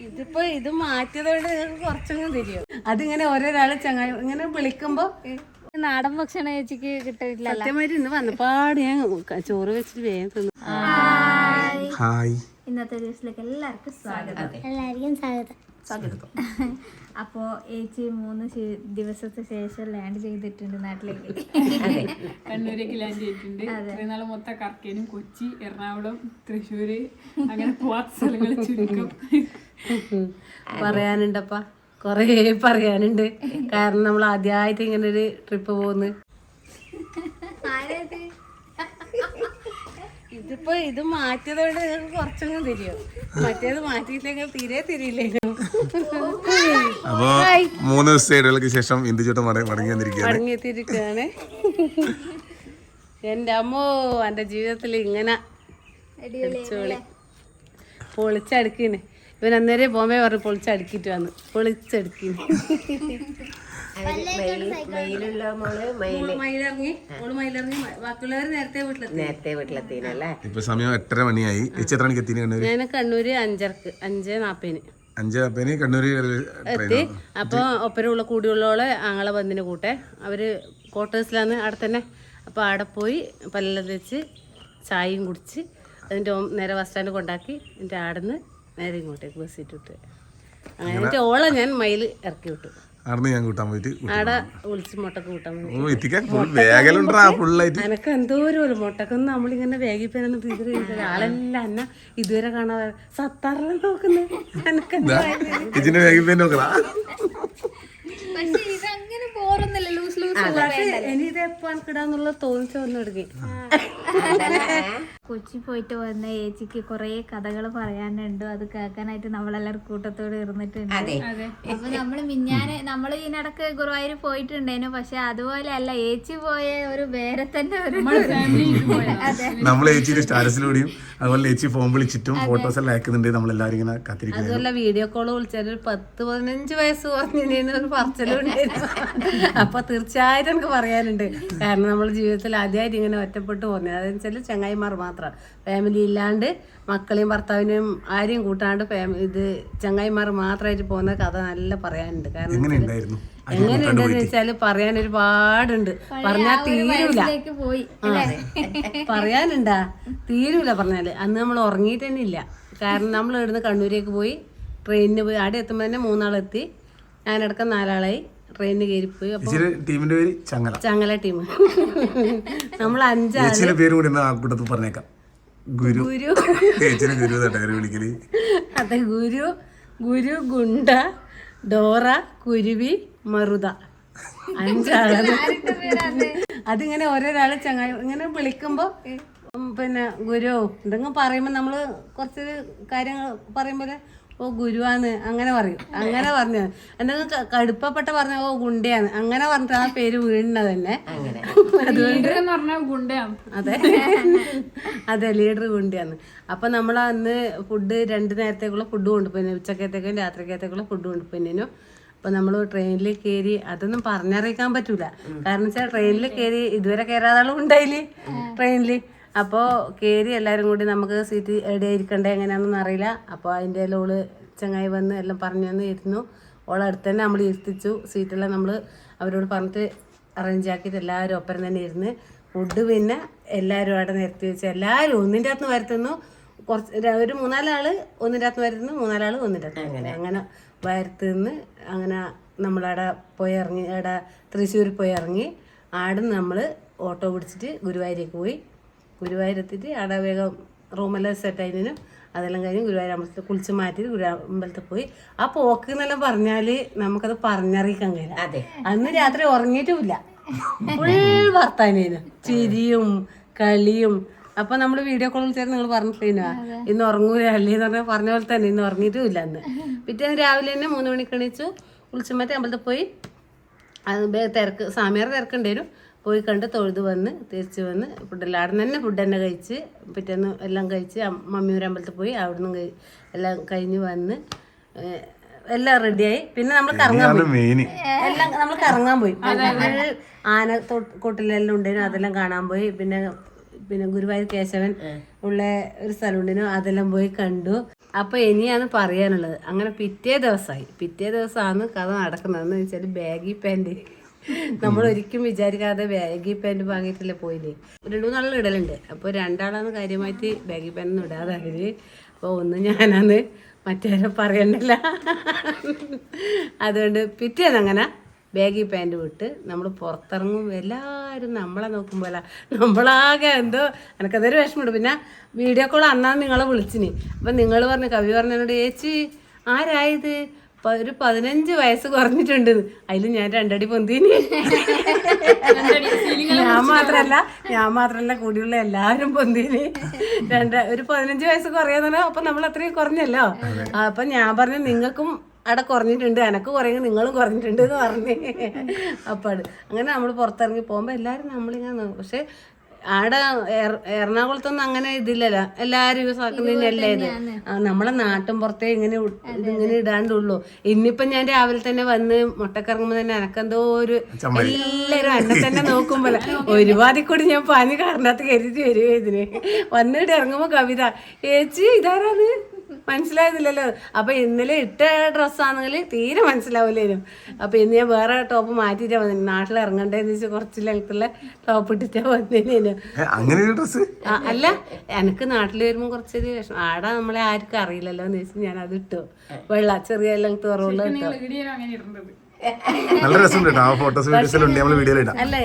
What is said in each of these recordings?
ഇതിപ്പോ ഇത് മാറ്റിയതോടെ നിങ്ങൾക്ക് കുറച്ചൊന്നും തിരിയും. അതിങ്ങനെ ഓരോരാളെ ചങ്ങായി ഇങ്ങനെ വിളിക്കുമ്പോ നാടൻ ഭക്ഷണം ചേച്ചിക്ക് കിട്ടിയിട്ടില്ല സത്യമായിട്ട് ഇന്ന് വന്നപ്പാട് ഞാൻ ചോറ് വെച്ചിട്ട് വേഗം തിന്നു. ഹായ്. ഇന്നത്തെ ദിവസത്തിലേക്ക് എല്ലാവർക്കും സ്വാഗതം. എല്ലാവർക്കും സ്വാഗതം. സ്വാഗതം. അപ്പോ ചേച്ചി മൂന്ന് ദിവസത്തെ ശേഷം ലാൻഡ് ചെയ്തിട്ടുണ്ട് നാട്ടിലേക്ക്. കണ്ണൂരേക്ക് ലാൻഡ് ചെയ്തിട്ടുണ്ട്. ഇത്രയും നാളെ മൊത്തം കർക്കേനും കൊച്ചി എറണാകുളം തൃശ്ശൂര് അങ്ങനെ പോവാത്ത സ്ഥലങ്ങൾ ചുരുക്കം. പറയാനുണ്ടപ്പാ. കൊറേ പറയാനുണ്ട്. കാരണം നമ്മൾ ആദ്യമായിട്ട് ഇങ്ങനെ ഒരു ട്രിപ്പ് പോകുന്നു ഇതിപ്പോ ഇത് മാറ്റിയതുകൊണ്ട് നിങ്ങൾക്ക് കുറച്ചൊന്നും തിരിയോ. മറ്റേത് മാറ്റിയില്ലെങ്കിൽ തീരെ തിരിയില്ലല്ലോ അപ്പോ മൂന്ന് ഇടവേളക്ക് ശേഷം ഇന്ദുചേട്ടൻ മട- മടങ്ങി വന്നിരിക്കുകയാണ്. മടങ്ങിയെത്തിയിരിക്കുകയാണ്. എന്റെ അമ്മോ എന്റെ ജീവിതത്തിൽ ഇങ്ങനെ അടിച്ചുപൊളി പൊളിച്ചടുക്കിന്. ഇവൻ അന്നേരം ബോംബെ പറഞ്ഞു പൊളിച്ചടുക്കിട്ട് വന്ന്. പൊളിച്ചടുക്കിന്. മയിലിറങ്ങി ഓൾ മയിലിറങ്ങി ബാക്കിയുള്ളവർ നേരത്തെ വീട്ടിലെത്തി നേരത്തെ വീട്ടിലെത്തീനല്ലേ? ഇപ്പൊ സമയം എട്ടര മണിയായി. എത്ര മണിക്ക് എത്തിന് കണ്ണൂര്? ഞാൻ കണ്ണൂര് അഞ്ചരക്ക് അഞ്ച് നാപ്പതിന്. അഞ്ച് കണ്ണൂര് എത്തി. അപ്പൊ ഒപ്പരമുള്ള കൂടിയുള്ള ആങ്ങളെ വന്നിന് കൂട്ടെ. അവർ ക്വാർട്ടേഴ്സിലാണ് അവിടെ തന്നെ. അപ്പൊ അവിടെ പോയി പല്ലെല്ലാം തേച്ച് ചായയും കുടിച്ച് അതിന്റെ നേരെ ബസ് സ്റ്റാൻഡ് കൊണ്ടാക്കി എന്റെ ആടുന്ന് നേരെ ഇങ്ങോട്ടേക്ക് ബസ് ഇട്ടിട്ട് അങ്ങനെ എന്നിട്ട് ഓളെ ഞാൻ മയിൽ ഇറക്കി വിട്ടു. അവിടുന്ന് ഞാൻ കൂട്ടാൻ പോയിട്ട് ഓ എത്തിക്കാൻ ഫുൾ വേഗലുണ്ടാ ഫുള്ളായിട്ട് എനക്ക് എന്തോ ഒരു മുട്ടക്കൊന്നും നമ്മളിങ്ങനെ വേഗിപ്പേനൊന്നും തീരെ ആളെല്ലാം എന്നെ ഇതുവരെ കാണാതെ സത്താറെല്ലാം നോക്കുന്നത് എനക്ക് എന്താ ചേച്ചിന്റെ വേഗം പേര് നോക്കണ ഇനി ഇത് എപ്പോ എനിക്കിടാന്നുള്ള തോന്നിച്ചു വന്നു തുടങ്ങി കൊച്ചി പോയിട്ട് വന്ന ഏച്ചിക്ക് കൊറേ കഥകൾ പറയാനുണ്ട്. അത് കേൾക്കാനായിട്ട് നമ്മളെല്ലാവരും കൂട്ടത്തോടെ ഇരുന്നിട്ടുണ്ട്. അപ്പൊ നമ്മൾ മിഞ്ഞാന് നമ്മൾ ഇതിനിടക്ക് ഗുരുവായൂർ പോയിട്ടുണ്ടേനു പക്ഷെ അതുപോലെ അല്ല ഏച്ചി പോയ ഒരു വേറെ തന്നെ ഒരു നമ്മൾ സ്റ്റാറ്റസിലൂടെയും അതുപോലെ ഏച്ചി ഫോം വിളിച്ചിട്ടും ഫോട്ടോസ് എല്ലാം അയക്കുന്നുണ്ട്. നമ്മളെല്ലാരും ഇങ്ങനെ കാത്തിരിക്കുന്നത് അതുപോലെ വീഡിയോ കോൾ വിളിച്ചാൽ ഒരു പത്ത് പതിനഞ്ച് വയസ്സ് കുറഞ്ഞതിന് ഒരു പറച്ചിലുണ്ടായിരുന്നു. അപ്പൊ തീർച്ചയായിട്ടും എനിക്ക് പറയാനുണ്ട്. കാരണം നമ്മൾ ജീവിതത്തിൽ ആദ്യമായിട്ട് ഇങ്ങനെ ഒറ്റപ്പെട്ടു പോകുന്നത്. അതെന്ന് വെച്ചാൽ ചങ്ങായിമാർ മാത്രം. ഫാമിലി ഇല്ലാണ്ട് മക്കളെയും ഭർത്താവിനെയും ആരെയും കൂട്ടാണ്ട് ഇത് ചങ്ങായിമാർ മാത്രമായിട്ട് പോകുന്ന കഥ നല്ല പറയാനുണ്ട്. കാരണം എങ്ങനെ ഉണ്ടായിരുന്നു എങ്ങനെയുണ്ടെന്ന് വെച്ചാൽ പറയാൻ ഒരുപാടുണ്ട്. പറഞ്ഞാൽ തീരൂല. പറയാനുണ്ടാ? തീരൂല പറഞ്ഞാൽ. അന്ന് നമ്മൾ ഉറങ്ങിയിട്ട് തന്നെ ഇല്ല കാരണം നമ്മൾ ഇവിടുന്ന് കണ്ണൂരേക്ക് പോയി ട്രെയിനിന് പോയി. അവിടെ എത്തുമ്പോൾ തന്നെ മൂന്നാളെത്തി. ഞാനടക്കം നാലാളായി. ട്രെയിനിന് കയറിപ്പോയി. അപ്പൊ ടീമിന്റെ പേര് ചങ്ങല. ചങ്ങല ടീം. നമ്മൾ അഞ്ചാറ് പേര് കൂടി ആ കൂട്ടത്തിൽ പറഞ്ഞേക്കാം. ഗുരു. ഗുരു. വിളിക്കൽ. അതെ ഗുരു. ഗുരു ഗുണ്ട ഡോറ കുരുവി മറുത. അഞ്ചാറ് അതിങ്ങനെ ഓരോരാൾ ചങ്ങായി. ഇങ്ങനെ വിളിക്കുമ്പോ പിന്നെ ഗുരു എന്തെങ്കിലും പറയുമ്പോ നമ്മൾ കുറച്ച് കാര്യങ്ങൾ പറയുമ്പോൾ ഓ ഗുരുവാന്ന് അങ്ങനെ പറയും. അങ്ങനെ പറഞ്ഞു. എന്തെങ്കിലും കടുപ്പപ്പെട്ട പറഞ്ഞ ഓ ഗുണ്ടയാണ്. അങ്ങനെ പറഞ്ഞിട്ട് ആ പേര് വീണത് തന്നെ അതുകൊണ്ട് അതെ. അതെ ലീഡർ ഗുണ്ടയാണ്. അപ്പൊ നമ്മൾ അന്ന് ഫുഡ് രണ്ട് നേരത്തേക്കുള്ള ഫുഡ് കൊണ്ടുപോയി ഉച്ചക്കത്തേക്കും രാത്രിക്കത്തേക്കുള്ള ഫുഡ് കൊണ്ടുപോയിനു. അപ്പൊ നമ്മൾ ട്രെയിനിൽ കയറി അതൊന്നും പറഞ്ഞറിയിക്കാൻ പറ്റൂല. കാരണം വെച്ചാൽ ട്രെയിനിൽ കയറി ഇതുവരെ കയറാതെ ആളും ഉണ്ടായില്ലേ? ട്രെയിനിൽ അപ്പോൾ കയറി എല്ലാവരും കൂടി നമുക്ക് സീറ്റ് എവിടെ ഇരിക്കണ്ടേ എങ്ങനെയാണെന്ന് അറിയില്ല. അപ്പോൾ അതിന്റെ ഓൾ ചങ്ങായി വന്ന് എല്ലാം പറഞ്ഞു തന്ന് ഇരുന്നു. ഓളടുത്ത് തന്നെ നമ്മൾ ഇരുത്തിച്ചു. സീറ്റെല്ലാം നമ്മൾ അവരോട് പറഞ്ഞിട്ട് അറേഞ്ച് ആക്കിയിട്ട് എല്ലാവരും ഒപ്പം തന്നെ ഇരുന്ന് ഫുഡ് പിന്നെ എല്ലാവരും അവിടെ നിരത്തി വെച്ച് എല്ലാവരും ഒന്നിന്റെ അകത്ത് വരുത്തുന്നു കുറച്ച് ഒരു മൂന്നാലാൾ ഒന്നിന്റെ അകത്ത് വരുത്തുന്നു മൂന്നാലാൾ ഒന്നിന്റെ അകത്ത് അങ്ങനെ അങ്ങനെ വരുത്തുനിന്ന് അങ്ങനെ നമ്മളവിടെ പോയി ഇറങ്ങി അവിടെ തൃശ്ശൂർ പോയി ഇറങ്ങി. ആടുന്ന് നമ്മൾ ഓട്ടോ പിടിച്ചിട്ട് ഗുരുവായൂരേക്ക് പോയി. ഗുരുവായൂരെത്തിയിട്ട് അവിടെ വേഗം റൂമെല്ലാം സെറ്റ് ആയതിനു അതെല്ലാം കഴിഞ്ഞ് ഗുരുവായൂർ അമ്പലത്തിൽ കുളിച്ച് മാറ്റി ഗുരുവായൂർ അമ്പലത്തിൽ പോയി. ആ പോക്ക് എന്നെല്ലാം പറഞ്ഞാൽ നമുക്കത് പറഞ്ഞറിയിക്കാൻ കഴിയില്ല. അതെ. അന്ന് രാത്രി ഉറങ്ങിയിട്ടുമില്ല. ഫുൾ വർത്താനേനു. ചിരിയും കളിയും. അപ്പൊ നമ്മൾ വീഡിയോ കോൾ വിളിച്ചാൽ നിങ്ങൾ പറഞ്ഞിട്ടില്ല ഇന്ന് ഉറങ്ങൂല അല്ലേ എന്ന് പറഞ്ഞാൽ പറഞ്ഞ പോലെ തന്നെ ഇന്ന് ഉറങ്ങിയിട്ടുമില്ല അന്ന്. പിറ്റേന്ന് രാവിലെ തന്നെ മൂന്ന് മണിക്ക് എണീച്ചു കുളിച്ചുമാറ്റി അമ്പലത്തിൽ പോയി. അത് തിരക്ക് സാമിയാർ തിരക്കുണ്ടായിരുന്നു. പോയി കണ്ട് തൊഴുത് വന്ന് തിരിച്ച് വന്ന് ഫുഡെല്ലാം അവിടെ തന്നെ ഫുഡ് തന്നെ കഴിച്ച് പിറ്റേന്ന് എല്ലാം കഴിച്ച് മമ്മിയൂർ അമ്പലത്തിൽ പോയി അവിടുന്ന് എല്ലാം കഴിഞ്ഞ് വന്ന് എല്ലാം റെഡിയായി പിന്നെ നമ്മൾ കറങ്ങാൻ പോയി. മെയിൻ എല്ലാം നമ്മൾ കറങ്ങാൻ പോയി. ആന കൊട്ടിലെല്ലാം ഉണ്ടായിരുന്നു അതെല്ലാം കാണാൻ പോയി. പിന്നെ പിന്നെ ഗുരുവായൂർ കേശവൻ ഉള്ള ഒരു സ്ഥലമുണ്ടായിരുന്നു അതെല്ലാം പോയി കണ്ടു. അപ്പൊ ഇനിയാണ് പറയാനുള്ളത്. അങ്ങനെ പിറ്റേ ദിവസമായി പിറ്റേ ദിവസമാണ് കഥ നടക്കുന്നതെന്ന് വെച്ചാൽ ബാഗി പാന്റ്. നമ്മൾ ഒരിക്കലും വിചാരിക്കാതെ ബാഗി പാന്റ് വാങ്ങിയിട്ടില്ല പോയില്ലേ? രണ്ടു മൂന്നാളുകൾ ഇടലുണ്ട്. അപ്പോൾ രണ്ടാളാണ് കാര്യമായിട്ട് ബാഗി പാന്റ് ഇടാതായത് അപ്പോൾ ഒന്ന് ഞാനാണ് മറ്റേ പറയണ്ടല്ല. അതുകൊണ്ട് പിറ്റേന്ന് അങ്ങനെ ബാഗി പാന്റ് വിട്ട് നമ്മൾ പുറത്തിറങ്ങും. എല്ലാവരും നമ്മളെ നോക്കുമ്പോൾ നമ്മളാകെ എന്തോ എനിക്കതൊരു വിഷമമുണ്ട്. പിന്നെ വീഡിയോ കോൾ അന്നാണ് നിങ്ങളെ വിളിച്ചിന്. അപ്പം നിങ്ങൾ പറഞ്ഞു കവി പറഞ്ഞതിനോട് ചേച്ചി ആരായത് ഒരു പതിനഞ്ച് വയസ്സ് കുറഞ്ഞിട്ടുണ്ട്. അതിൽ ഞാൻ രണ്ടടി പൊന്തിന് ഞാൻ മാത്രല്ല ഞാൻ മാത്രല്ല കൂടിയുള്ള എല്ലാവരും പൊന്തിന് രണ്ട് ഒരു പതിനഞ്ച് വയസ്സ് കുറയാന്നല്ലോ അപ്പൊ നമ്മൾ അത്രയും കുറഞ്ഞല്ലോ. അപ്പൊ ഞാൻ പറഞ്ഞു നിങ്ങൾക്കും അവിടെ കുറഞ്ഞിട്ടുണ്ട്. എനക്ക് കുറയുന്നത് നിങ്ങളും കുറഞ്ഞിട്ടുണ്ട് എന്ന് പറഞ്ഞ്. അപ്പാട്. അങ്ങനെ നമ്മൾ പുറത്തിറങ്ങി പോകുമ്പോൾ എല്ലാവരും നമ്മളിങ്ങനെ പക്ഷെ ആടെ എറണാകുളത്ത് ഒന്നും അങ്ങനെ ഇതില്ലല്ലോ. എല്ലാരും യൂസ് ആക്കുന്നതിനല്ലേ ഇത്? നമ്മളെ നാട്ടും പുറത്തേ ഇങ്ങനെ ഇതിങ്ങനെ ഇടാണ്ടുള്ളൂ. ഇന്നിപ്പം ഞാൻ രാവിലെ തന്നെ വന്ന് മുട്ടക്കിറങ്ങുമ്പോ തന്നെ എനക്കെന്തോ ഒരു എല്ലാരും എന്നെ തന്നെ നോക്കുമ്പോൾ ഒരുപാട് കൂടി ഞാൻ പാഞ്ഞ് കാറിനകത്ത് കരുതി വരുവേ ഇതിന്. വന്നിട്ട് ഇറങ്ങുമ്പോ കവിത ഏച്ചി ഇതാരാണ് മനസ്സിലായതില്ലല്ലോ. അപ്പൊ ഇന്നലെ ഇട്ട ഡ്രസ്സാണെങ്കിൽ തീരെ മനസ്സിലാവില്ലേനും അപ്പൊ ഇന്ന് ഞാൻ വേറെ ടോപ്പ് മാറ്റിയിട്ടാ വന്നു. നാട്ടിൽ ഇറങ്ങണ്ടേന്ന് വെച്ചാൽ കുറച്ച് ലെങ്ത്തുള്ള ടോപ്പ് ഇട്ടിട്ടാ വന്നേനു അങ്ങനെ ഒരു ഡ്രസ്സ്? അല്ല എനിക്ക് നാട്ടിൽ വരുമ്പോൾ കുറച്ചൊരു വിഷമം. ആടെ നമ്മളെ ആർക്കും അറിയില്ലല്ലോ എന്ന് വെച്ചാൽ ഞാൻ അത് ഇട്ടു. വെള്ള ചെറിയ ലെങ്ത്ത് കുറവുള്ള ഇട്ടു. നല്ല രസമുണ്ട് ആ ഫോട്ടോസ് വീഡിയോസിലുണ്ട് നമ്മൾ വീഡിയോയിൽ ഇടാം. അല്ല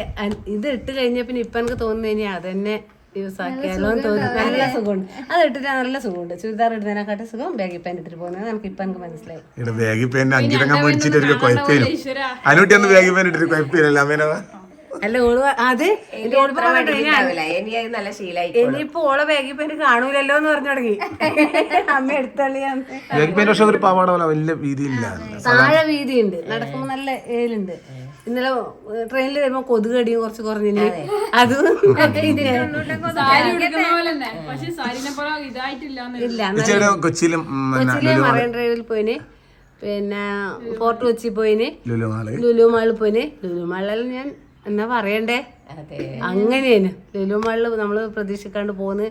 ഇത് ഇട്ട് കഴിഞ്ഞ പിന്നെ ഇപ്പൊ എനിക്ക് തോന്നുന്നു ഇനി അതന്നെ യൂസ് ആക്കിയാലോ എന്ന് തോന്നുന്നു. നല്ല സുഖമുണ്ട്. അത് ഇട്ടിട്ട് നല്ല സുഖമുണ്ട്. ചുരിദാർ ഇടുന്നതിനെക്കാട്ടും സുഖം ബാഗി പാന്റ് ഇട്ടിട്ട് പോകുന്നത്. നമുക്ക് ഇപ്പൊ എനിക്ക് മനസ്സിലായി. ഇവിടെ ബാഗി പേന്റ് അഞ്ചിരങ്ങ മേടിച്ചിട്ട് കുഴപ്പമില്ല. ഒന്ന് ബാഗി ഇട്ടിട്ട് കുഴപ്പമില്ല അമ്മേനെ? അല്ല ഓൾ അത് ഇനിയിപ്പോ ഓളെ ബാഗി പാന്റ് കാണൂലല്ലോ എന്ന് പറഞ്ഞു തുടങ്ങി. അമ്മ എടുത്തല്ലേ ബാഗി പേന്റ് പക്ഷെ ഒരു പാവാട പോലെ വലിയ വീതിയില്ല താഴെ വീതിയുണ്ട്. നടക്കുമ്പോ നല്ല ഏലുണ്ട്. ഇന്നലെ ട്രെയിനിൽ വരുമ്പോ കൊതുക് അടിയും കുറച്ച് കുറഞ്ഞില്ലേ? അത്. ഇല്ല കൊച്ചിയിലും മറൈൻ ഡ്രൈവിൽ പോയിന്. പിന്നെ ഫോർട്ട് കൊച്ചി പോയിന്. ലുലു മാൾ. ലുലു മാളിൽ പോയിന്. ലുലു മാളിൽ ഞാൻ എന്നാ പറയണ്ടേ? അങ്ങനെയാണ്. ലുലു മാളിൽ നമ്മൾ പ്രതീക്ഷിക്കാണ്ട് പോകുന്നു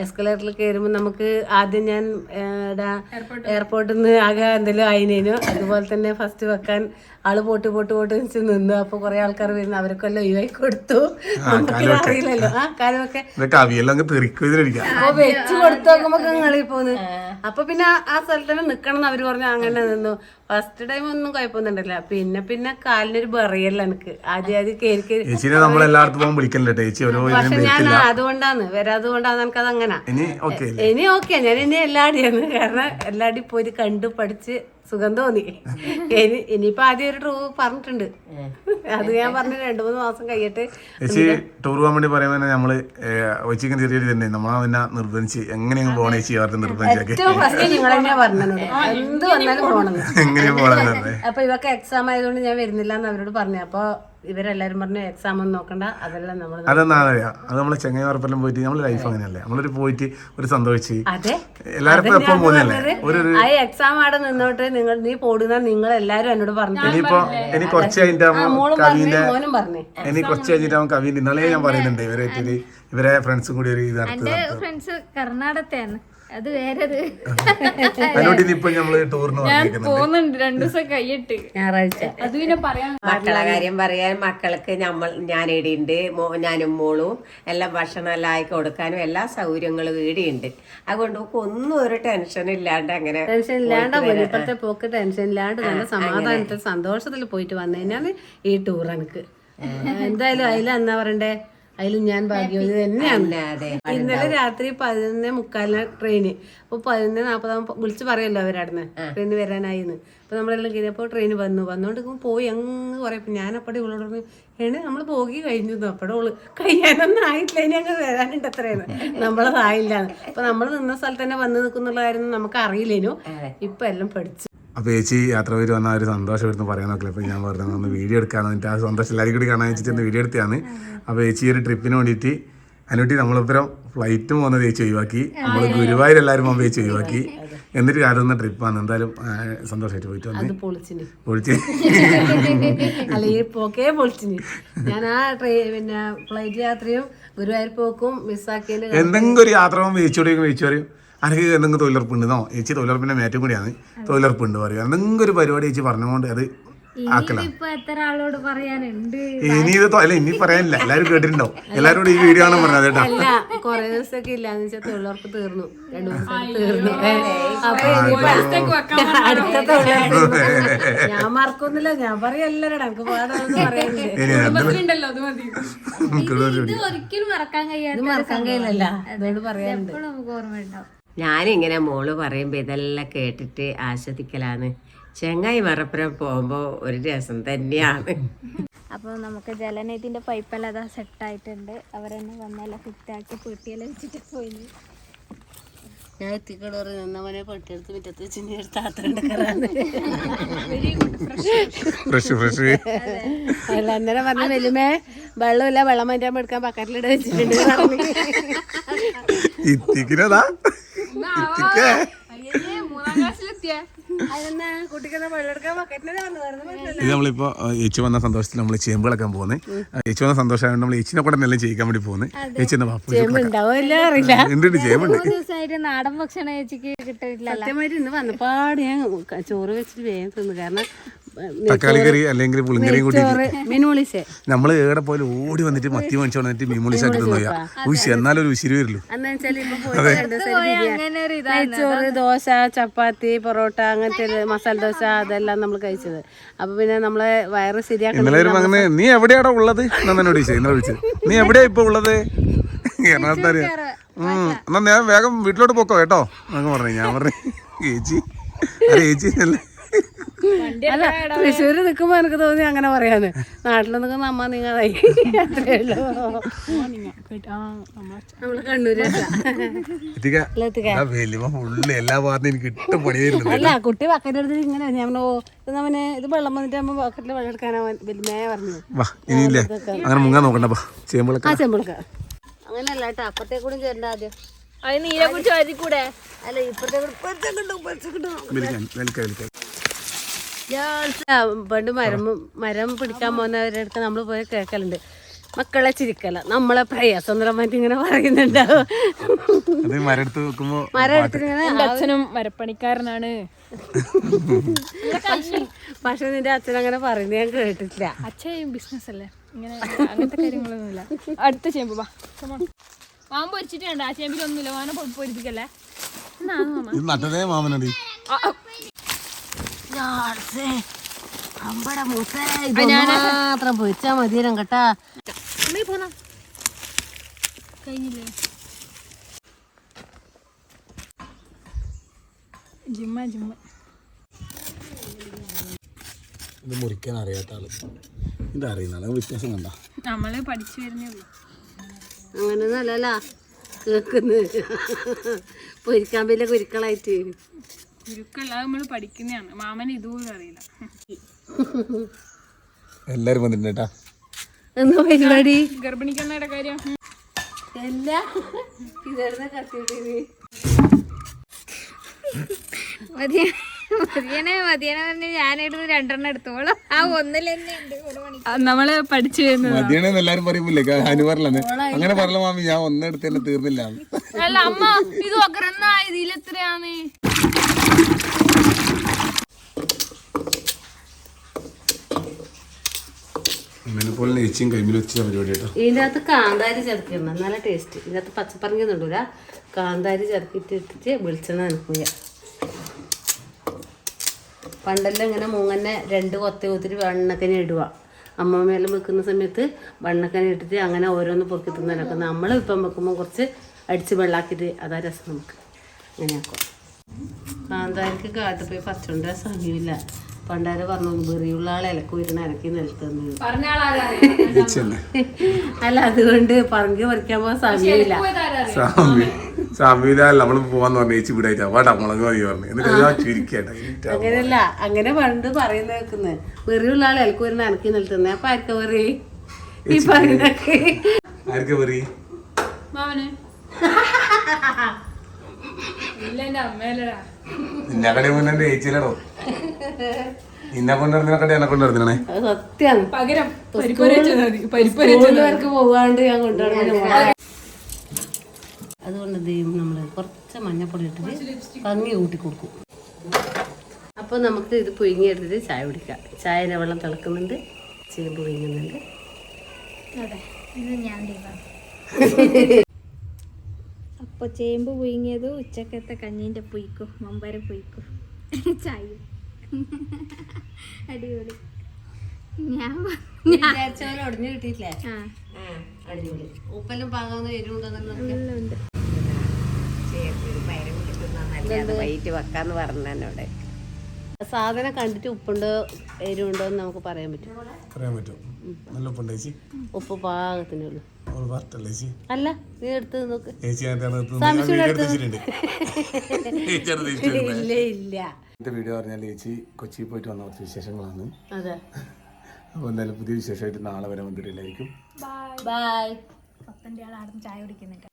എസ്കലേറ്ററിൽ കയറുമ്പോൾ നമുക്ക് ആദ്യം ഞാൻ എയർപോർട്ടിൽ നിന്ന് ആകെ എന്തെങ്കിലും അയിനേനു അതുപോലെ തന്നെ ഫസ്റ്റ് വെക്കാൻ ആൾ പോട്ട് പോട്ട് പോട്ട് വെച്ച് നിന്നു. അപ്പൊ കുറെ ആൾക്കാർ വരുന്നു. അവർക്കെല്ലാം ഒഴിവായി കൊടുത്തു. നമുക്ക് അറിയില്ലല്ലോ. ആ കാര്യമൊക്കെ അപ്പൊ വെച്ച് കൊടുത്തു നോക്കുമ്പോ കളി പോന്ന്. അപ്പൊ പിന്നെ ആ- സ്ഥലത്ത് തന്നെ നിക്കണം എന്ന് അവർ പറഞ്ഞു അങ്ങനെ നിന്നു. ഫസ്റ്റ് ടൈം ഒന്നും കുഴപ്പമൊന്നുണ്ടല്ല പിന്നെ പിന്നെ കാലിനൊരു ബെറിയല്ല എനിക്ക്. ആദ്യം ആദ്യം കയറി എല്ലായിടത്തും പോകുമ്പോൾ വിളിക്കണ്ടേ ചേച്ചി ഓരോ ഇതിനും പക്ഷെ ഞാൻ അതുകൊണ്ടാണ് വരാതുകൊണ്ടാണ് എനിക്കത് അങ്ങനെ ഇനി ഓക്കെ ഇനി ഓക്കെ ഞാൻ ഇനി എല്ലാടിയാണ് കാരണം എല്ലാടി പോയി കണ്ടു പഠിച്ച് സുഖം തോന്നി. ഇനി ഇനിയിപ്പോ ആദ്യം ഒരു ട്രൂ പറഞ്ഞിട്ടുണ്ട്. അത് ഞാൻ പറഞ്ഞു രണ്ടു മൂന്ന് മാസം കഴിയട്ടെ ചേച്ചി ടൂർ പോകാൻ വേണ്ടി പറയുമ്പോൾ തന്നെ നമ്മൾ ചെറിയ ചെറിയൊരു തന്നെ നമ്മളെ പിന്നെ നിർബന്ധിച്ച് എങ്ങനെയും പോകണേ ചേച്ചി അവർക്ക് നിർബന്ധിച്ചൊക്കെ എന്ത് വന്നാലും പോകണം അപ്പൊ ഇവക്ക് എക്സാം ആയതുകൊണ്ട് ഞാൻ വരുന്നില്ല എന്ന് അവരോട് പറഞ്ഞു. അപ്പൊ ഇവരെല്ലാരും പറഞ്ഞു എക്സാം ഒന്നും നോക്കണ്ട. അതെല്ലാം നമ്മൾ അതെന്താ അറിയാം? അത് നമ്മളെ ചെങ്ങായി ഉറപ്പെല്ലാം പോയിട്ട് നമ്മളെ ലൈഫ് അങ്ങനെയല്ലേ? നമ്മളൊരു പോയിട്ട് ഒരു സന്തോഷിച്ച് ആ എക്സാം അവിടെ നിന്നോട്ട് നിങ്ങൾ നീ പോടുന്ന നിങ്ങൾ എല്ലാരും എന്നോട് പറഞ്ഞു ഇനിയിപ്പോ ഇനി കുറച്ച് കഴിഞ്ഞിട്ട് മോളും പറഞ്ഞു കവിന്റെ മോനും പറഞ്ഞു. ഇനി കുറച്ച് കവിന്റെ ഇന്നലെ ഞാൻ പറയുന്നുണ്ട് ഇവരായിട്ട് ഇവരെ ഫ്രണ്ട്സ് കൂടി ഒരു ഇത് എന്റെ ഫ്രണ്ട്സ് കർണാടകത്തെയാണ്. അത് വേറൊരു പോകുന്നുണ്ട് രണ്ടു ദിവസം കൈയിട്ട് ഞായറാഴ്ച. അത് പിന്നെ പറയാൻ മക്കളെ കാര്യം പറയാൻ മക്കൾക്ക് നമ്മൾ ഞാൻ ഇടിയുണ്ട് ഞാനും മോളും എല്ലാം ഭക്ഷണം എല്ലാം ആയി കൊടുക്കാനും എല്ലാ സൗകര്യങ്ങളും ഇടിയുണ്ട് അതുകൊണ്ട് ഒന്നും ഒരു ടെൻഷൻ ഇല്ലാണ്ട് അങ്ങനെ ടെൻഷൻ ഇല്ലാണ്ട് ഇപ്പോഴത്തെ ഇപ്പത്തെ പോക്ക് ടെൻഷൻ ഇല്ലാണ്ട് നല്ല സമാധാനത്തിൽ സന്തോഷത്തിൽ പോയിട്ട് വന്നു കഴിഞ്ഞാൽ ഈ ടൂർ എനിക്ക് എന്തായാലും അതിലെന്നാ എന്നാ പറയണ്ടേ? അതിലും ഞാൻ ഭാഗ്യവതി തന്നെയാണ്. ഇന്നലെ രാത്രി പതിനൊന്ന് മുക്കാലിന് ട്രെയിന് അപ്പൊ പതിനൊന്ന് നാപ്പതാകുമ്പോ വിളിച്ച് പറയല്ലോ അവരവിടുന്ന് ട്രെയിന് വരാനായിന്ന്. അപ്പൊ നമ്മളെല്ലാം കഴിഞ്ഞപ്പോ ട്രെയിൻ വന്നു. വന്നോണ്ട് പോയി അങ്ങ് കുറെ ഞാൻ അപ്പടി ഇവളോട് പറഞ്ഞു നമ്മൾ നമ്മൾ പോകി കഴിഞ്ഞു അപ്പടെ ഓൾ കഴിയാനൊന്നും ആയിട്ടില്ല. ഇനി അങ്ങ് വരാനുണ്ട് അത്രയെന്ന് നമ്മളതായില്ലാന്ന് അപ്പൊ നമ്മൾ നിന്ന സ്ഥലത്ത് തന്നെ വന്ന് നിൽക്കുന്നുള്ള കാര്യം നമുക്ക് അറിയില്ലേനു. ഇപ്പൊ എല്ലാം പഠിച്ചു അപ്പൊ ചേച്ചി യാത്ര പോയിട്ട് വന്ന ഒരു സന്തോഷം എടുത്ത് പറയാൻ നോക്കില്ല അപ്പൊ ഞാൻ പറഞ്ഞു ഒന്ന് വീഡിയോ എടുക്കാന്ന്. എന്നിട്ട് ആ സന്തോഷം എല്ലാവരും കൂടി കാണാൻ വെച്ചിട്ട് ഒന്ന് വീഡിയോ എടുത്തതാണ്. അപ്പൊ ചേച്ചി ഒരു ട്രിപ്പിന് വേണ്ടിയിട്ട് അനുട്ടി നമ്മളിപ്പുറം ഫ്ലൈറ്റും പോകുന്നത് ചേച്ചി ഒഴിവാക്കി. നമ്മൾ ഗുരുവായൂർ എല്ലാവരും പോകുമ്പോൾ ചേച്ചി ഒഴിവാക്കി. എന്നിട്ട് കാരണം ട്രിപ്പാണ് എന്തായാലും സന്തോഷമായിട്ട് പോയിട്ട് വന്നു പൊളിച്ചിന്. ഒഴിച്ച് അല്ല ഈ പോക്കേ പൊളിച്ചിന്. ഞാൻ ആ ട്രെയിൻ പിന്നെ ഫ്ലൈറ്റ് യാത്രയും ഗുരുവായൂർ പോക്കും മിസ്സാക്കിയത് എന്തെങ്കിലും ഒരു യാത്ര പോകുമ്പോൾ ചേച്ചി ചേച്ചി പറയും. എനിക്ക് എന്തെങ്കിലും തൊഴിലുറപ്പുണ്ടെന്നോ ചേച്ചി തൊഴിലുറപ്പിന്റെ മേറ്റം കൂടിയാണ്. തൊഴിലുറപ്പുണ്ട് പറയുക. എന്തെങ്കിലും ഒരു പരിപാടി ചേച്ചി പറഞ്ഞുകൊണ്ട് അത് ആക്കലാണ് ഇപ്പൊ എത്ര ആളോട് പറയാനുണ്ട്? ഇനി ഇത് അല്ല ഇനി പറയാനില്ല. എല്ലാവരും കേട്ടിട്ടുണ്ടാവും. എല്ലാവരോടും ഈ വീഡിയോ ആണ് പറഞ്ഞത് കേട്ടോ. കൊറേ ദിവസമൊക്കെ ഇല്ലാന്ന് വെച്ചാൽ തൊഴിലുറപ്പ് തീർന്നു. രണ്ടു ദിവസം തീർന്നു. ഏ, അപ്പൊ ഇനിയിപ്പോ അടുത്ത തൊഴിലുറപ്പ് ഞാൻ മറക്കൊന്നുമില്ല. ഞാൻ പറയല്ലടാ ഇത് ഒരിക്കലും മറക്കാൻ ഇത് കഴിയാത്ത മറക്കാൻ കഴിയില്ലല്ല. അതുകൊണ്ട് പറയാനുണ്ട്. നമുക്ക് ഓർമ്മ ഉണ്ടാവും ഞാനിങ്ങനെ മോൾ പറയുമ്പോൾ ഇതെല്ലാം കേട്ടിട്ട് ആസ്വദിക്കലാണ് ചെങ്ങായി മറപ്പുറം പോകുമ്പോൾ ഒരു രസം തന്നെയാണ്. അപ്പോൾ നമുക്ക് ജലനിധിന്റെ പൈപ്പെല്ലാം അതാ സെറ്റായിട്ടുണ്ട് അവരെന്നെ വന്നെല്ലാം ഫിറ്റാക്കി പൊട്ടിയെല്ലാം വെച്ചിട്ട് പോയി ഞാൻ എത്തിക്കടോറ് നിന്നവനെ പൊട്ടിയെടുത്ത് മുറ്റത്ത് വെച്ച് അന്നേരം പറഞ്ഞ വെല്ലുമേ വെള്ളമില്ല വെള്ളം മാറ്റാൻ എടുക്കാൻ ബക്കറ്റിലിട്ട് വെച്ചിട്ടുണ്ട്. ഇത്തിക്കുന്നതാ ഇത് നമ്മളിപ്പോ ഏച്ചു ചേച്ചി വന്ന സന്തോഷത്തിൽ നമ്മൾ ചേമ്പുകളൊക്കെ പോകുന്നത് ചേച്ചി വന്ന സന്തോഷമായതുകൊണ്ട് നമ്മൾ ചേച്ചിനെ കൂടെ എല്ലാം ചെയ്യിക്കാൻ വേണ്ടി പോകുന്നത് ചേച്ചി ബാപ്പ ഉണ്ട് ചേമ്പുണ്ട്? നാടൻ ഭക്ഷണം ചേച്ചിക്ക് കിട്ടിയിട്ടില്ല സത്യമായിട്ട് ഇന്ന് വന്നപ്പാട് ഞാൻ ചോറ് വെച്ചിട്ട് വേഗം തിന്നു. കാരണം തക്കാളി കറി അല്ലെങ്കിൽ പുളിങ്കറിയും കൂടി നമ്മൾ നമ്മൾ ഏടെ പോലെ ഓടി വന്നിട്ട് മത്തി മേടിച്ചു വന്നിട്ട് മീമുളിച്ചാക്കി തിന്നു ഉശി എന്നാലും ഒരു ഉശിരി വരുള്ളൂ അന്ന് വെച്ചാൽ ഇപ്പൊ പോയി രണ്ട് ദിവസം ബിരിയാണി. അങ്ങനെ ഒരു ഇതാണ്. ചോറ് ദോശ ചപ്പാത്തി പൊറോട്ട അങ്ങനത്തെ മസാല ദോശ അതെല്ലാം നമ്മൾ കഴിച്ചത്. അപ്പൊ പിന്നെ നമ്മളെ വയറ് ശരിയാക്കി അങ്ങനെ നീ എവിടെയാടാ ഉള്ളത്? എന്നാ എന്നോട് ഇന്നലെ വിളിച്ചത് നീ എവിടെയാ ഇപ്പൊ ഉള്ളത്? എന്നാ ഞാൻ വേഗം വീട്ടിലോട്ട് പോക്കോ കേട്ടോ എന്നൊക്കെ പറഞ്ഞു. ഞാൻ പറഞ്ഞു ചേച്ചി ചേച്ചി അല്ലേ. അല്ല തൃശ്ശൂര് നിൽക്കുമ്പോ എനിക്ക് തോന്നി അങ്ങനെ പറയാന്ന്. നാട്ടിൽ നിൽക്കുന്ന അമ്മ നിങ്ങളായി. അത്രയല്ലോ നമ്മൾ തരുന്നുണ്ട് അല്ല. കുട്ടി ബക്കറ്റ് എടുത്തിട്ട് ഇങ്ങനെ ഞാൻ പറഞ്ഞു, ഓ ഇത് അവന് ഇത് വെള്ളം വന്നിട്ട് അമ്മ ബക്കറ്റിൽ വെള്ളം എടുക്കാനാ വലിയ പറഞ്ഞു. അങ്ങനെ മുങ്ങാൻ നോക്കണ്ട വാ. ചേമ്പളൊക്കെ. ആ ചെമ്പിളക്ക. അങ്ങനെയല്ല കേട്ടോ. അപ്പത്തെ കൂടി ചേരണ്ട ആദ്യം. അത് നീരെ കുറിച്ച് എഴുതി കൂടെ അല്ല ഇപ്പത്തെ കൂടി പണ്ട് മരം മരം പിടിക്കാൻ പോകുന്നവരുടെ അടുത്ത് നമ്മൾ പോയി കേൾക്കലുണ്ട്. മക്കളെ ചിരിക്കല. നമ്മളെ പ്രയാസന്ദ്രമായിട്ട് ഇങ്ങനെ പറയുന്നുണ്ടാവും മരം എടുത്ത് ഇങ്ങനെ അച്ഛനും മരപ്പണിക്കാരനാണ്. പക്ഷെ നിന്റെ അച്ഛൻ അങ്ങനെ പറയുന്നത് ഞാൻ കേട്ടിട്ടില്ല. അച്ഛൻ ബിസിനസ് അല്ലേ? ഇങ്ങനെ അങ്ങനത്തെ കാര്യങ്ങളൊന്നുമില്ല. അടുത്ത ചേമ്പ് വാ. മാമ്പ് പൊരിച്ചിട്ട് കണ്ട ആ ചേമ്പിലൊന്നുമില്ല മാന പൊരിപ്പിക്കല്ലേ? നട്ടതേ മാമനടി. മാത്രം പൊരിച്ചാ മതിയരം കേട്ടാ. കഴിഞ്ഞില്ലേ? ജിമ്മ ജിമ്മ. ഇത് മുറിക്കാൻ അറിയാത്ത ആൾ. ഇത് അറിയുന്ന വ്യത്യാസം കണ്ട. നമ്മൾ പഠിച്ചു വരുന്നേ ഉള്ളൂ. അങ്ങനെ അല്ലല്ല കേക്കുന്നത് പൊരിക്കാൻ വലിയ കുരുക്കളായിട്ട് ഗുരുക്കല്ല നമ്മൾ പഠിക്കുന്നതാണ്. മാമന് ഇതുപോലും അറിയില്ല. എല്ലാരും വന്നിട്ടുണ്ട് കേട്ടാ എന്താ പരിപാടി? ഗർഭിണിക്കുന്നയുടെ കാര്യം? അല്ല ഇതെടുന്ന കത്തിയിട്ട് മതിയനെ മതിയനെ പറഞ്ഞ് ഞാനെടുത്ത് രണ്ടെണ്ണം എടുത്തോളാം. ആ ഒന്നിൽ തന്നെ നമ്മൾ പഠിച്ചു മതിയണെന്ന് എല്ലാരും പറയുമ്പില്ലേ അനുവറിലാണ് അങ്ങനെ പറഞ്ഞ മാമി? ഞാൻ ഒന്നെടുത്ത് തന്നെ തീർന്നില്ല. അല്ല അമ്മ ഇത് ഒക്കറന്ന ഇതിലെത്രയാണ് ഇങ്ങനെ പോലെ നെയ്ച്ചും കൈമിൽ വെച്ച പരിപാടി കേട്ടോ. ഇതിന്റെ അകത്ത് കാന്താരി ചേർക്കണം നല്ല ടേസ്റ്റ് ഇതിനകത്ത് പച്ചപ്പറങ്ങി തൊണ്ടൂല കാന്താരി ചേർത്തിട്ട് ഇട്ടിട്ട് വെളിച്ചെണ്ണ നനക്കുക പണ്ടെല്ലാം ഇങ്ങനെ മൂങ്ങനെ രണ്ട് കൊത്ത കൊത്തിരി വെണ്ണക്കനെ ഇടുക. അമ്മമ്മയെല്ലാം വെക്കുന്ന സമയത്ത് വെണ്ണക്കനെ ഇട്ടിട്ട് അങ്ങനെ ഓരോന്ന് പൊറുക്കി തിന്നാനൊക്കെ നമ്മൾ ഇപ്പം വെക്കുമ്പോൾ കുറച്ച് അടിച്ച് വെള്ളാക്കിയിട്ട് അതാ രസം നമുക്ക്. അങ്ങനെയാക്കും. കാന്താരിക്ക് കാട്ടിൽ പോയി പച്ചണ്ട സമയമില്ല. പണ്ടാരെ പറഞ്ഞു വെറിയുള്ള ആൾ ഇലക്കൂരിന് ഇറക്കി നെയ്ച്ചന്നെ അല്ല അതുകൊണ്ട് പറങ്കി പറിക്കാൻ പോകാൻ സമയമില്ല. സ്വാമിയിലല്ല നമ്മൾ പോവാന്ന് പറഞ്ഞു ചേച്ചി വിടായിട്ട് വാടാ മുളക് മതി പറഞ്ഞു. എന്നിട്ട് ഞാൻ ചുരുക്കിയാട്ടാ അങ്ങനെയല്ല അങ്ങനെ പണ്ട് പറയുന്ന കേൾക്കുന്നത് വെറിയുള്ള ആൾ ഇലക്കൂരിന് അനക്കി നിലത്തുന്നത് അപ്പൊ ആർക്ക വെറി? ഈ പറയുന്നൊക്കെ ആർക്ക വെറി? മോനെ ഇല്ല എന്റെ അമ്മേലടാ നിന്നെ കടി മുന്നേ നിന്നെ കൊണ്ടുവരുന്ന കടി എന്നെ കൊണ്ടുവരുന്നേ സത്യാണ്. പകരം പരിപ്പര വെച്ചാൽ മതി. പോകാണ്ട് ഞാൻ കൊണ്ടുവരണം അതുകൊണ്ട് എന്ത് ചെയ്യും നമ്മൾ കുറച്ച് മഞ്ഞപ്പൊടി ഇട്ടിട്ട് ഭംഗി കൂട്ടി കൊടുക്കും. അപ്പോൾ നമുക്ക് ഇത് പുഴുങ്ങിയെടുത്തിട്ട് ചായ കുടിക്കാം. ചായയുടെ വെള്ളം തിളക്കുന്നുണ്ട് ചേമ്പ് പുഴുങ്ങുന്നുണ്ട്. അതെ ഇത് ഞാൻ തീരുമാനം അപ്പൊ ചേമ്പ് പുഴുങ്ങിയത് ഉച്ചക്കത്തെ കഞ്ഞീന്റെ പുയ്ക്കും മമ്പര പുയ്ക്കും ചായ അടിപൊളി. ഞാൻ ഞാൻ ഉടഞ്ഞു കിട്ടിയിട്ടില്ലേ? അടിപൊളി. ഉപ്പെല്ലാം പാകാവുന്ന എരിവുണ്ടോന്നൊക്കെ എല്ലാം ഉണ്ട് വൈകിട്ട് വെക്കാന്ന് പറഞ്ഞോടെ എന്നോട്. സാധനം കണ്ടിട്ട് ഉപ്പുണ്ടോ എരിവുണ്ടോ എന്ന് നമുക്ക് പറയാൻ പറ്റും. പറയാൻ പറ്റും. നല്ല ഉപ്പുണ്ട് ചേച്ചി? ഉപ്പ് പാകത്തിനേ ഉള്ളൂ. അല്ല നീ എടുത്ത് നോക്ക്. ഇല്ല ഇല്ല. ഇന്നത്തെ വീഡിയോ പറഞ്ഞാൽ ചേച്ചി കൊച്ചിയിൽ പോയിട്ട് വന്ന കുറച്ച് വിശേഷങ്ങളാണ്. അതെ. അപ്പോൾ എന്തായാലും പുതിയ വിശേഷമായിട്ട് നാളെ വരെ വന്നിട്ടില്ലായിരിക്കും ബൈ ചായ കുടിക്കുന്നുണ്ട്